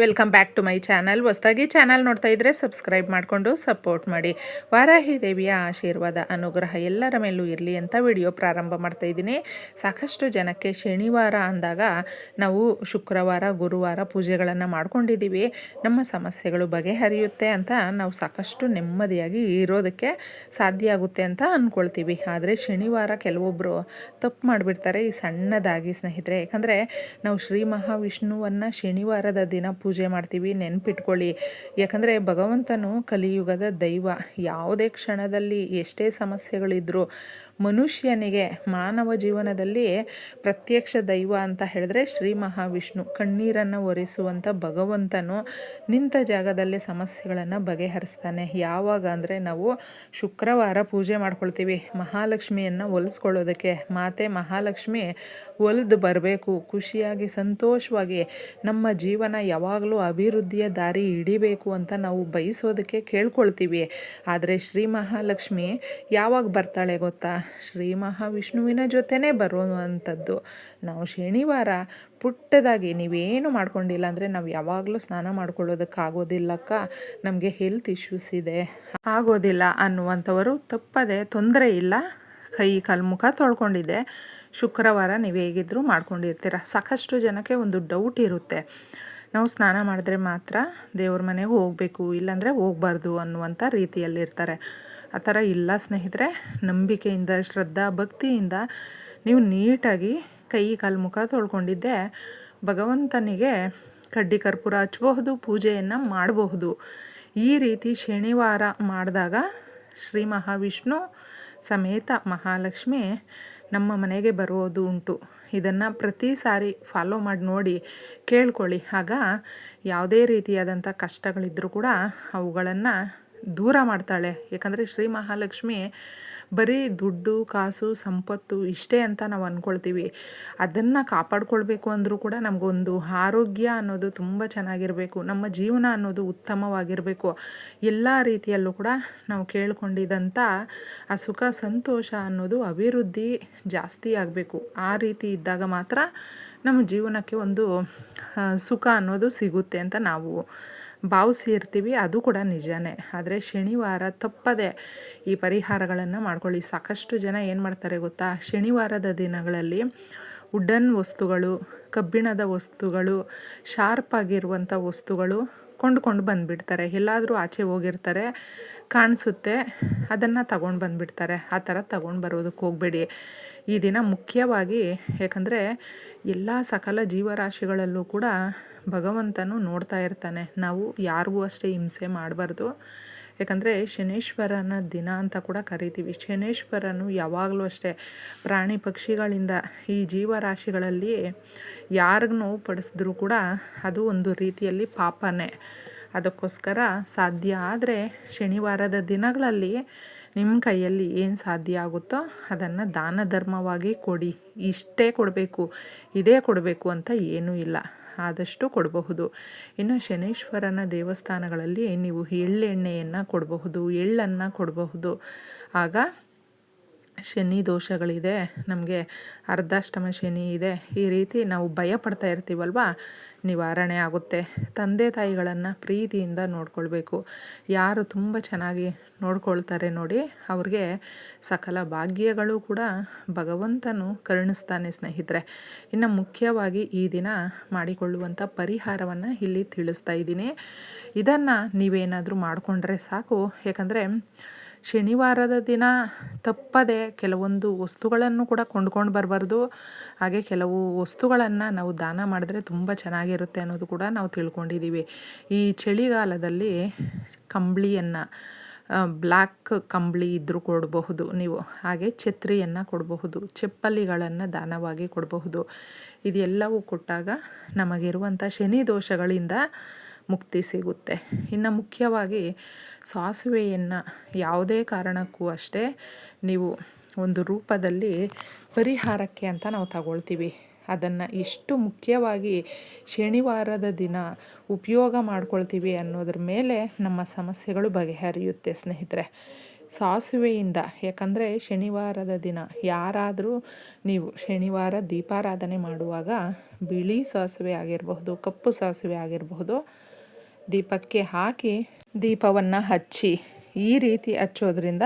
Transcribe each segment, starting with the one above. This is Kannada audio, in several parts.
Welcome back to my channel. ಹೊಸದಾಗಿ ಚಾನಲ್ ನೋಡ್ತಾ ಇದ್ದರೆ ಸಬ್ಸ್ಕ್ರೈಬ್ ಮಾಡಿಕೊಂಡು ಸಪೋರ್ಟ್ ಮಾಡಿ. ವಾರಾಹಿ ದೇವಿಯ ಆಶೀರ್ವಾದ, ಅನುಗ್ರಹ ಎಲ್ಲರ ಮೇಲೂ ಇರಲಿ ಅಂತ ವಿಡಿಯೋ ಪ್ರಾರಂಭ ಮಾಡ್ತಾ ಇದ್ದೀನಿ. ಸಾಕಷ್ಟು ಜನಕ್ಕೆ ಶನಿವಾರ ಅಂದಾಗ ನಾವು ಶುಕ್ರವಾರ, ಗುರುವಾರ ಪೂಜೆಗಳನ್ನು ಮಾಡ್ಕೊಂಡಿದ್ದೀವಿ. ನಮ್ಮ ಸಮಸ್ಯೆಗಳು ಬಗೆಹರಿಯುತ್ತೆ ಅಂತ ನಾವು ಸಾಕಷ್ಟು ನೆಮ್ಮದಿಯಾಗಿ ಇರೋದಕ್ಕೆ ಸಾಧ್ಯ ಆಗುತ್ತೆ ಅಂತ ಅಂದ್ಕೊಳ್ತೀವಿ ಆದರೆ ಶನಿವಾರ ಕೆಲವೊಬ್ಬರು ತಪ್ಪು ಮಾಡಿಬಿಡ್ತಾರೆ ಈ ಸಣ್ಣದಾಗಿ ಸ್ನೇಹಿತರೆ. ಯಾಕಂದರೆ ನಾವು ಶ್ರೀ ಮಹಾವಿಷ್ಣುವನ್ನು ಶನಿವಾರದ ದಿನ ಮಾಡ್ತೀವಿ ನೆನ್ಪಿಟ್ಕೊಳ್ಳಿ. ಯಾಕಂದರೆ ಭಗವಂತನು ಕಲಿಯುಗದ ದೈವ. ಯಾವುದೇ ಕ್ಷಣದಲ್ಲಿ ಎಷ್ಟೇ ಸಮಸ್ಯೆಗಳಿದ್ದರೂ ಮನುಷ್ಯನಿಗೆ ಮಾನವ ಜೀವನದಲ್ಲಿ ಪ್ರತ್ಯಕ್ಷ ದೈವ ಅಂತ ಹೇಳಿದ್ರೆ ಶ್ರೀ ಮಹಾವಿಷ್ಣು. ಕಣ್ಣೀರನ್ನು ಒರೆಸುವಂಥ ಭಗವಂತನು ನಿಂತ ಜಾಗದಲ್ಲಿ ಸಮಸ್ಯೆಗಳನ್ನು ಬಗೆಹರಿಸ್ತಾನೆ. ಯಾವಾಗ ಅಂದರೆ ನಾವು ಶುಕ್ರವಾರ ಪೂಜೆ ಮಾಡ್ಕೊಳ್ತೀವಿ. ಮಹಾಲಕ್ಷ್ಮಿಯನ್ನು ಒಲಿಸ್ಕೊಳ್ಳೋದಕ್ಕೆ. ಮಾತೆ ಮಹಾಲಕ್ಷ್ಮಿ ಒಲಿದು ಬರಬೇಕು. ಖುಷಿಯಾಗಿ, ಸಂತೋಷವಾಗಿ ನಮ್ಮ ಜೀವನ ಯಾವಾಗಲೂ ಅಭಿವೃದ್ಧಿಯ ದಾರಿ ಹಿಡಿಬೇಕು ಅಂತ ನಾವು ಬಯಸೋದಕ್ಕೆ ಕೇಳ್ಕೊಳ್ತೀವಿ. ಆದರೆ ಶ್ರೀ ಮಹಾಲಕ್ಷ್ಮಿ ಯಾವಾಗ ಬರ್ತಾಳೆ ಗೊತ್ತಾ? ಶ್ರೀ ಮಹಾವಿಷ್ಣುವಿನ ಜೊತೆನೇ ಬರುವಂಥದ್ದು. ನಾವು ಶನಿವಾರ ಪುಟ್ಟದಾಗಿ ನೀವೇನು ಮಾಡ್ಕೊಂಡಿಲ್ಲ ಅಂದರೆ ನಾವು ಯಾವಾಗಲೂ ಸ್ನಾನ ಮಾಡ್ಕೊಳ್ಳೋದಕ್ಕಾಗೋದಿಲ್ಲಕ್ಕ ನಮಗೆ ಹೆಲ್ತ್ ಇಶ್ಯೂಸ್ ಇದೆ. ಆಗೋದಿಲ್ಲ ಅನ್ನುವಂಥವರು ತಪ್ಪದೆ ತೊಂದರೆ ಇಲ್ಲ. ಕೈ ಕಾಲು ಮುಖ ತೊಳ್ಕೊಂಡಿದ್ದೆ ಶುಕ್ರವಾರ ನೀವು ಹೇಗಿದ್ದರೂ ಮಾಡ್ಕೊಂಡಿರ್ತೀರ. ಸಾಕಷ್ಟು ಜನಕ್ಕೆ ಒಂದು ಡೌಟ್ ಇರುತ್ತೆ. ನಾವು ಸ್ನಾನ ಮಾಡಿದ್ರೆ ಮಾತ್ರ ದೇವ್ರ ಮನೆಗೆ ಹೋಗಬೇಕು, ಇಲ್ಲಾಂದರೆ ಹೋಗಬಾರ್ದು ಅನ್ನುವಂಥ ರೀತಿಯಲ್ಲಿರ್ತಾರೆ. ಆ ಥರ ಇಲ್ಲ ಸ್ನೇಹಿತರೆ. ನಂಬಿಕೆಯಿಂದ, ಶ್ರದ್ಧಾ, ಭಕ್ತಿಯಿಂದ ನೀವು ನೀಟಾಗಿ ಕೈ ಕಾಲು ಮುಖ ತೊಳ್ಕೊಂಡಿದ್ದೆ. ಭಗವಂತನಿಗೆ ಕಡ್ಡಿ ಕರ್ಪೂರ ಹಚ್ಚಬಹುದು ಪೂಜೆಯನ್ನು ಮಾಡಬಹುದು. ಈ ರೀತಿ ಶನಿವಾರ ಮಾಡಿದಾಗ ಶ್ರೀ ಮಹಾವಿಷ್ಣು ಸಮೇತ ಮಹಾಲಕ್ಷ್ಮಿ ನಮ್ಮ ಮನೆಗೆ ಬರೋದು ಉಂಟು. ಇದನ್ನು ಪ್ರತಿ ಸಾರಿ ಫಾಲೋ ಮಾಡಿ ನೋಡಿ ಕೇಳ್ಕೊಳ್ಳಿ. ಆಗ ಯಾವುದೇ ರೀತಿಯಾದಂಥ ಕಷ್ಟಗಳಿದ್ದರೂ ಕೂಡ ಅವುಗಳನ್ನು ದೂರ ಮಾಡ್ತಾಳೆ. ಯಾಕಂದರೆ ಶ್ರೀ ಮಹಾಲಕ್ಷ್ಮಿ ಬರೀ ದುಡ್ಡು, ಕಾಸು, ಸಂಪತ್ತು ಇಷ್ಟೇ ಅಂತ ನಾವು ಅಂದ್ಕೊಳ್ತೀವಿ ಅದನ್ನು ಕಾಪಾಡ್ಕೊಳ್ಬೇಕು ಅಂದರೂ ಕೂಡ ನಮಗೊಂದು ಆರೋಗ್ಯ ಅನ್ನೋದು ತುಂಬ ಚೆನ್ನಾಗಿರಬೇಕು. ನಮ್ಮ ಜೀವನ ಅನ್ನೋದು ಉತ್ತಮವಾಗಿರಬೇಕು. ಎಲ್ಲ ರೀತಿಯಲ್ಲೂ ಕೂಡ ನಾವು ಕೇಳ್ಕೊಂಡಿದ್ದಂಥ ಆ ಸುಖ, ಸಂತೋಷ ಅನ್ನೋದು ಅಭಿವೃದ್ಧಿ ಜಾಸ್ತಿ ಆಗಬೇಕು. ಆ ರೀತಿ ಇದ್ದಾಗ ಮಾತ್ರ ನಮ್ಮ ಜೀವನಕ್ಕೆ ಒಂದು ಸುಖ ಅನ್ನೋದು ಸಿಗುತ್ತೆ ಅಂತ ನಾವು ಭಾವಿಸಿ ಇರ್ತೀವಿ ಅದು ಕೂಡ ನಿಜನೇ. ಆದರೆ ಶನಿವಾರ ತಪ್ಪದೆ ಈ ಪರಿಹಾರಗಳನ್ನು ಮಾಡ್ಕೊಳ್ಳಿ. ಸಾಕಷ್ಟು ಜನ ಏನು ಮಾಡ್ತಾರೆ ಗೊತ್ತಾ? ಶನಿವಾರದ ದಿನಗಳಲ್ಲಿ ವುಡನ್ ವಸ್ತುಗಳು, ಕಬ್ಬಿಣದ ವಸ್ತುಗಳು, ಶಾರ್ಪ್ ಆಗಿರುವಂಥ ವಸ್ತುಗಳು ಕೊಂಡ್ಕೊಂಡು ಬಂದುಬಿಡ್ತಾರೆ. ಎಲ್ಲಾದರೂ ಆಚೆ ಹೋಗಿರ್ತಾರೆ, ಕಾಣಿಸುತ್ತೆ, ಅದನ್ನು ತಗೊಂಡು ಬಂದುಬಿಡ್ತಾರೆ. ಆ ಥರ ತಗೊಂಡು ಬರೋದಕ್ಕೆ ಹೋಗಬೇಡಿ. ಈ ದಿನ ಮುಖ್ಯವಾಗಿ ಯಾಕಂದರೆ ಎಲ್ಲ ಸಕಲ ಜೀವರಾಶಿಗಳಲ್ಲೂ ಕೂಡ ಭಗವಂತನು ನೋಡ್ತಾ ಇರ್ತಾನೆ. ನಾವು ಯಾರಿಗೂ ಅಷ್ಟೇ ಹಿಂಸೆ ಮಾಡಬಾರ್ದು. ಯಾಕಂದರೆ ಶನೇಶ್ವರನ ದಿನ ಅಂತ ಕೂಡ ಕರಿತೀವಿ. ಶನೇಶ್ವರನು ಯಾವಾಗಲೂ ಅಷ್ಟೇ ಪ್ರಾಣಿ ಪಕ್ಷಿಗಳಿಂದ ಈ ಜೀವರಾಶಿಗಳಲ್ಲಿ ಯಾರಿಗೂ ನೋವು ಪಡಿಸಿದ್ರೂ ಕೂಡ ಅದು ಒಂದು ರೀತಿಯಲ್ಲಿ ಪಾಪನೇ. ಅದಕ್ಕೋಸ್ಕರ ಸಾಧ್ಯ ಆದರೆ ಶನಿವಾರದ ದಿನಗಳಲ್ಲಿ ನಿಮ್ಮ ಕೈಯಲ್ಲಿ ಏನು ಸಾಧ್ಯ ಆಗುತ್ತೋ ಅದನ್ನು ದಾನ ಧರ್ಮವಾಗಿ ಕೊಡಿ. ಇಷ್ಟೇ ಕೊಡಬೇಕು, ಇದೇ ಕೊಡಬೇಕು ಅಂತ ಏನೂ ಇಲ್ಲ. ಆದಷ್ಟು ಕೊಡಬಹುದು. ಇನ್ನು ಶನೇಶ್ವರನ ದೇವಸ್ಥಾನಗಳಲ್ಲಿ ನೀವು ಎಳ್ಳೆಣ್ಣೆಯನ್ನು ಕೊಡಬಹುದು, ಎಳ್ಳನ್ನು ಕೊಡಬಹುದು. ಆಗ ಶನಿ ದೋಷಗಳಿದೆ, ನಮಗೆ ಅರ್ಧಾಷ್ಟಮ ಶನಿ ಇದೆ. ಈ ರೀತಿ ನಾವು ಭಯ ಇರ್ತೀವಲ್ವ? ನಿವಾರಣೆ ಆಗುತ್ತೆ. ತಂದೆ ತಾಯಿಗಳನ್ನು ಪ್ರೀತಿಯಿಂದ ನೋಡ್ಕೊಳ್ಬೇಕು. ಯಾರು ತುಂಬ ಚೆನ್ನಾಗಿ ನೋಡ್ಕೊಳ್ತಾರೆ ನೋಡಿ. ಅವ್ರಿಗೆ ಸಕಲ ಭಾಗ್ಯಗಳು ಕೂಡ ಭಗವಂತನು ಕರುಣಿಸ್ತಾನೆ ಸ್ನೇಹಿತರೆ. ಇನ್ನು ಮುಖ್ಯವಾಗಿ ಈ ದಿನ ಮಾಡಿಕೊಳ್ಳುವಂಥ ಪರಿಹಾರವನ್ನು ಇಲ್ಲಿ ತಿಳಿಸ್ತಾ ಇದ್ದೀನಿ. ಇದನ್ನು ನೀವೇನಾದರೂ ಮಾಡಿಕೊಂಡ್ರೆ ಸಾಕು. ಯಾಕಂದರೆ ಶನಿವಾರದ ದಿನ ತಪ್ಪದೆ ಕೆಲವೊಂದು ವಸ್ತುಗಳನ್ನು ಕೂಡ ಕೊಂಡ್ಕೊಂಡು ಬರಬಾರ್ದು. ಹಾಗೆ ಕೆಲವು ವಸ್ತುಗಳನ್ನು ನಾವು ದಾನ ಮಾಡಿದ್ರೆ ತುಂಬ ಚೆನ್ನಾಗಿರುತ್ತೆ ಅನ್ನೋದು ಕೂಡ ನಾವು ತಿಳ್ಕೊಂಡಿದ್ದೀವಿ. ಈ ಚಳಿಗಾಲದಲ್ಲಿ ಕಂಬಳಿಯನ್ನು ಬ್ಲ್ಯಾಕ್ ಕಂಬಳಿ ಇದ್ದರೂ ಕೊಡಬಹುದು ನೀವು. ಹಾಗೆ ಛತ್ರಿಯನ್ನು ಕೊಡಬಹುದು, ಚಪ್ಪಲಿಗಳನ್ನು ದಾನವಾಗಿ ಕೊಡಬಹುದು. ಇದೆಲ್ಲವೂ ಕೊಟ್ಟಾಗ ನಮಗಿರುವಂಥ ಶನಿ ದೋಷಗಳಿಂದ ಮುಕ್ತಿ ಸಿಗುತ್ತೆ. ಇನ್ನು ಮುಖ್ಯವಾಗಿ ಸಾಸಿವೆಯನ್ನು ಯಾವುದೇ ಕಾರಣಕ್ಕೂ ಅಷ್ಟೇ ನೀವು ಒಂದು ರೂಪದಲ್ಲಿ ಪರಿಹಾರಕ್ಕೆ ಅಂತ ನಾವು ತಗೊಳ್ತೀವಿ. ಅದನ್ನು ಎಷ್ಟು ಮುಖ್ಯವಾಗಿ ಶನಿವಾರದ ದಿನ ಉಪಯೋಗ ಮಾಡ್ಕೊಳ್ತೀವಿ ಅನ್ನೋದ್ರ ಮೇಲೆ ನಮ್ಮ ಸಮಸ್ಯೆಗಳು ಬಗೆಹರಿಯುತ್ತೆ ಸ್ನೇಹಿತರೆ. ಸಾಸುವೆಯಿಂದ, ಯಾಕಂದರೆ ಶನಿವಾರದ ದಿನ ಯಾರಾದರೂ ನೀವು ಶನಿವಾರ ದೀಪಾರಾಧನೆ ಮಾಡುವಾಗ ಬಿಳಿ ಸಾಸುವೆ ಆಗಿರಬಹುದು, ಕಪ್ಪು ಸಾಸುವೆ ಆಗಿರಬಹುದು, ದೀಪಕ್ಕೆ ಹಾಕಿ ದೀಪವನ್ನು ಹಚ್ಚಿ ಈ ರೀತಿ ಹಚ್ಚೋದ್ರಿಂದ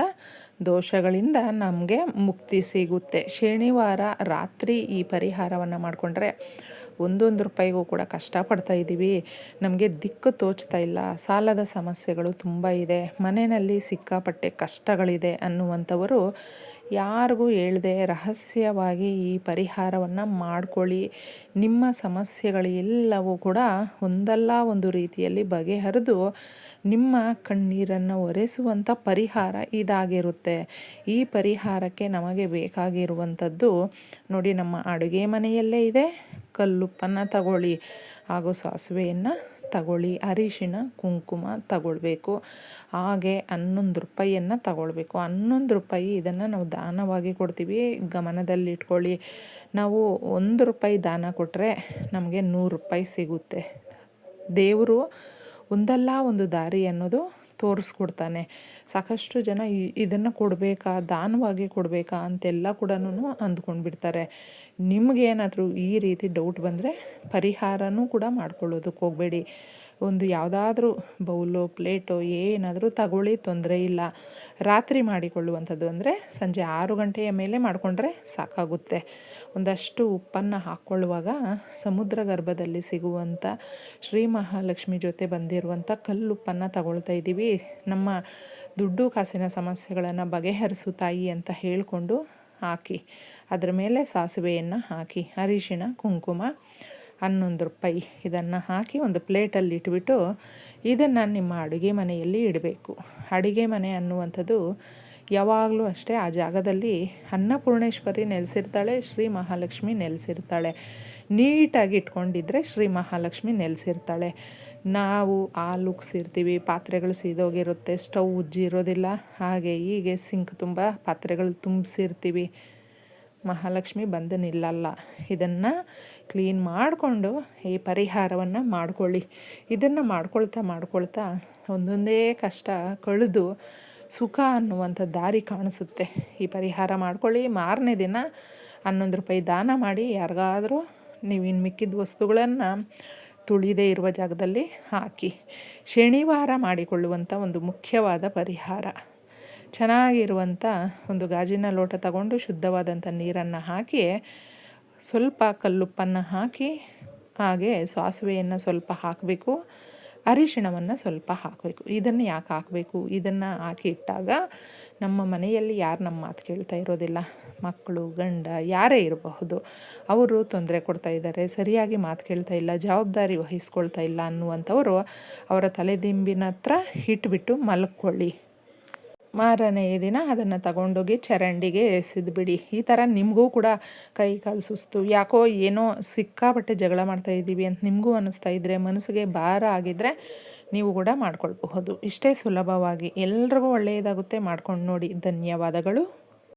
ದೋಷಗಳಿಂದ ನಮಗೆ ಮುಕ್ತಿ ಸಿಗುತ್ತೆ. ಶನಿವಾರ ರಾತ್ರಿ ಈ ಪರಿಹಾರವನ್ನು ಮಾಡಿಕೊಂಡ್ರೆ ಒಂದೊಂದು ರೂಪಾಯಿಗೂ ಕೂಡ ಕಷ್ಟಪಡ್ತಾ ಇದ್ದೀವಿ. ನಮಗೆ ದಿಕ್ಕು ತೋಚ್ತಾ ಇಲ್ಲ. ಸಾಲದ ಸಮಸ್ಯೆಗಳು ತುಂಬ ಇದೆ. ಮನೆಯಲ್ಲಿ ಸಿಕ್ಕಾಪಟ್ಟೆ ಕಷ್ಟಗಳಿದೆ ಅನ್ನುವಂಥವರು ಯಾರಿಗೂ ಹೇಳದೆ ರಹಸ್ಯವಾಗಿ ಈ ಪರಿಹಾರವನ್ನು ಮಾಡಿಕೊಳ್ಳಿ. ನಿಮ್ಮ ಸಮಸ್ಯೆಗಳು ಎಲ್ಲವೂ ಕೂಡ ಒಂದಲ್ಲ ಒಂದು ರೀತಿಯಲ್ಲಿ ಬಗೆಹರಿದು ನಿಮ್ಮ ಕಣ್ಣೀರನ್ನು ಒರೆಸುವಂಥ ಪರಿಹಾರ ಇದಾಗಿರುತ್ತೆ. ಈ ಪರಿಹಾರಕ್ಕೆ ನಮಗೆ ಬೇಕಾಗಿರುವಂಥದ್ದು ನೋಡಿ ನಮ್ಮ ಅಡುಗೆ ಮನೆಯಲ್ಲೇ ಇದೆ. ಕಲ್ಲುಪ್ಪನ್ನು ತಗೊಳ್ಳಿ. ಹಾಗೂ ಸಾಸಿವೆಯನ್ನು ತಗೊಳ್ಳಿ. ಅರಿಶಿನ ಕುಂಕುಮ ತಗೊಳ್ಬೇಕು. ಹಾಗೆ ಹನ್ನೊಂದು ರೂಪಾಯಿಯನ್ನು ತಗೊಳ್ಬೇಕು. ಹನ್ನೊಂದು ರೂಪಾಯಿ ಇದನ್ನು ನಾವು ದಾನವಾಗಿ ಕೊಡ್ತೀವಿ. ಗಮನದಲ್ಲಿಟ್ಕೊಳ್ಳಿ ನಾವು ಒಂದು ರೂಪಾಯಿ ದಾನ ಕೊಟ್ಟರೆ ನಮಗೆ ನೂರು ರೂಪಾಯಿ ಸಿಗುತ್ತೆ. ದೇವರು ಒಂದಲ್ಲ ಒಂದು ದಾರಿ ಅನ್ನೋದು ತೋರಿಸ್ಕೊಡ್ತಾನೆ. ಸಾಕಷ್ಟು ಜನ ಇದನ್ನು ಕೊಡಬೇಕಾ, ದಾನವಾಗಿ ಕೊಡಬೇಕಾ ಅಂತೆಲ್ಲ ಕೂಡ ಅಂದ್ಕೊಂಡು ಬಿಡ್ತಾರೆ ನಿಮಗೇನಾದರೂ ಈ ರೀತಿ ಡೌಟ್ ಬಂದರೆ ಪರಿಹಾರನೂ ಕೂಡ ಮಾಡ್ಕೊಳ್ಳೋದಕ್ಕೆ ಹೋಗಬೇಡಿ. ಒಂದು ಯಾವುದಾದ್ರೂ ಬೌಲೋ, ಪ್ಲೇಟೋ, ಏನಾದರೂ ತಗೊಳ್ಳಿ, ತೊಂದರೆ ಇಲ್ಲ. ರಾತ್ರಿ ಮಾಡಿಕೊಳ್ಳುವಂಥದ್ದು ಅಂದರೆ ಸಂಜೆ ಆರು ಗಂಟೆಯ ಮೇಲೆ ಮಾಡಿಕೊಂಡ್ರೆ ಸಾಕಾಗುತ್ತೆ. ಒಂದಷ್ಟು ಉಪ್ಪನ್ನು ಹಾಕ್ಕೊಳ್ಳುವಾಗ ಸಮುದ್ರ ಗರ್ಭದಲ್ಲಿ ಸಿಗುವಂಥ ಶ್ರೀ ಮಹಾಲಕ್ಷ್ಮಿ ಜೊತೆ ಬಂದಿರುವಂಥ ಕಲ್ಲುಪ್ಪನ್ನು ತಗೊಳ್ತಾ ಇದ್ದೀವಿ. ನಮ್ಮ ದುಡ್ಡು ಕಾಸಿನ ಸಮಸ್ಯೆಗಳನ್ನು ಬಗೆಹರಿಸು ತಾಯಿ ಅಂತ ಹೇಳಿಕೊಂಡು ಹಾಕಿ. ಅದರ ಮೇಲೆ ಸಾಸಿವೆಯನ್ನು ಹಾಕಿ, ಅರಿಶಿಣ, ಕುಂಕುಮ ಹನ್ನೊಂದು ರೂಪಾಯಿ. ಇದನ್ನು ಹಾಕಿ ಒಂದು ಪ್ಲೇಟಲ್ಲಿ ಇಟ್ಬಿಟ್ಟು ಇದನ್ನು ನಿಮ್ಮ ಅಡುಗೆ ಮನೆಯಲ್ಲಿ ಇಡಬೇಕು. ಅಡುಗೆ ಮನೆ ಅನ್ನುವಂಥದ್ದು ಯಾವಾಗಲೂ ಅಷ್ಟೇ ಆ ಜಾಗದಲ್ಲಿ ಅನ್ನಪೂರ್ಣೇಶ್ವರಿ ನೆಲೆಸಿರ್ತಾಳೆ, ಶ್ರೀ ಮಹಾಲಕ್ಷ್ಮಿ ನೆಲೆಸಿರ್ತಾಳೆ. ನೀಟಾಗಿ ಇಟ್ಕೊಂಡಿದ್ರೆ ಶ್ರೀ ಮಹಾಲಕ್ಷ್ಮಿ ನೆಲೆಸಿರ್ತಾಳೆ. ನಾವು ಹಾಲು ಪಾತ್ರೆಗಳು ಸೀದೋಗಿರುತ್ತೆ, ಸ್ಟವ್ ಉಜ್ಜಿರೋದಿಲ್ಲ ಹಾಗೆ ಹೀಗೆ ಸಿಂಕ್ ತುಂಬ ಪಾತ್ರೆಗಳು ತುಂಬಿಸಿರ್ತೀವಿ. ಮಹಾಲಕ್ಷ್ಮಿ ಬಂದು ನಿಲ್ಲಲ್ಲ. ಇದನ್ನು ಕ್ಲೀನ್ ಮಾಡಿಕೊಂಡು ಈ ಪರಿಹಾರವನ್ನು ಮಾಡಿಕೊಳ್ಳಿ. ಇದನ್ನು ಮಾಡ್ಕೊಳ್ತಾ ಮಾಡ್ಕೊಳ್ತಾ ಒಂದೊಂದೇ ಕಷ್ಟ ಕಳೆದು ಸುಖ ಅನ್ನುವಂಥ ದಾರಿ ಕಾಣಿಸುತ್ತೆ. ಈ ಪರಿಹಾರ ಮಾಡ್ಕೊಳ್ಳಿ. ಮಾರನೇ ದಿನ ಹನ್ನೊಂದು ರೂಪಾಯಿ ದಾನ ಮಾಡಿ ಯಾರಿಗಾದರೂ ನೀವು ಇನ್ನು ಮಿಕ್ಕಿದ ವಸ್ತುಗಳನ್ನು ತುಳಿದೇ ಇರುವ ಜಾಗದಲ್ಲಿ ಹಾಕಿ. ಶನಿವಾರ ಮಾಡಿಕೊಳ್ಳುವಂಥ ಒಂದು ಮುಖ್ಯವಾದ ಪರಿಹಾರ. ಚೆನ್ನಾಗಿರುವಂಥ ಒಂದು ಗಾಜಿನ ಲೋಟ ತಗೊಂಡು ಶುದ್ಧವಾದಂಥ ನೀರನ್ನು ಹಾಕಿ, ಸ್ವಲ್ಪ ಕಲ್ಲುಪ್ಪನ್ನು ಹಾಕಿ, ಹಾಗೆ ಸಾಸಿವೆಯನ್ನು ಸ್ವಲ್ಪ ಹಾಕಬೇಕು, ಅರಿಶಿಣವನ್ನು ಸ್ವಲ್ಪ ಹಾಕಬೇಕು. ಇದನ್ನು ಯಾಕೆ ಹಾಕಬೇಕು? ಇದನ್ನು ಹಾಕಿ ಇಟ್ಟಾಗ ನಮ್ಮ ಮನೆಯಲ್ಲಿ ಯಾರು ನಮ್ಮ ಮಾತು ಕೇಳ್ತಾ ಇರೋದಿಲ್ಲ. ಮಕ್ಕಳು, ಗಂಡ, ಯಾರೇ ಇರಬಹುದು, ಅವರು ತೊಂದರೆ ಕೊಡ್ತಾ ಇದ್ದಾರೆ. ಸರಿಯಾಗಿ ಮಾತು ಕೇಳ್ತಾ ಇಲ್ಲ, ಜವಾಬ್ದಾರಿ ವಹಿಸ್ಕೊಳ್ತಾ ಇಲ್ಲ ಅನ್ನುವಂಥವರು ಅವರ ತಲೆದಿಂಬಿನ ಹತ್ರ ಇಟ್ಬಿಟ್ಟು ಮಲ್ಕೊಳ್ಳಿ. ಮಾರನೆಯ ದಿನ ಅದನ್ನು ತಗೊಂಡೋಗಿ ಚರಂಡಿಗೆ ಎಸೆದ್ಬಿಡಿ. ಈ ಥರ ನಿಮಗೂ ಕೂಡ ಕೈ ಕಾಲು ಸುಸ್ತು. ಯಾಕೋ ಏನೋ ಸಿಕ್ಕಾಪಟ್ಟೆ ಜಗಳ ಮಾಡ್ತಾ ಇದ್ದೀವಿ ಅಂತ ನಿಮಗೂ ಅನ್ನಿಸ್ತಾ ಇದ್ದರೆ ಮನಸ್ಸಿಗೆ ಭಾರ ಆಗಿದ್ದರೆ ನೀವು ಕೂಡ ಮಾಡ್ಕೊಳ್ಬಹುದು. ಇಷ್ಟೇ ಸುಲಭವಾಗಿ. ಎಲ್ರಿಗೂ ಒಳ್ಳೆಯದಾಗುತ್ತೆ. ಮಾಡ್ಕೊಂಡು ನೋಡಿ. ಧನ್ಯವಾದಗಳು.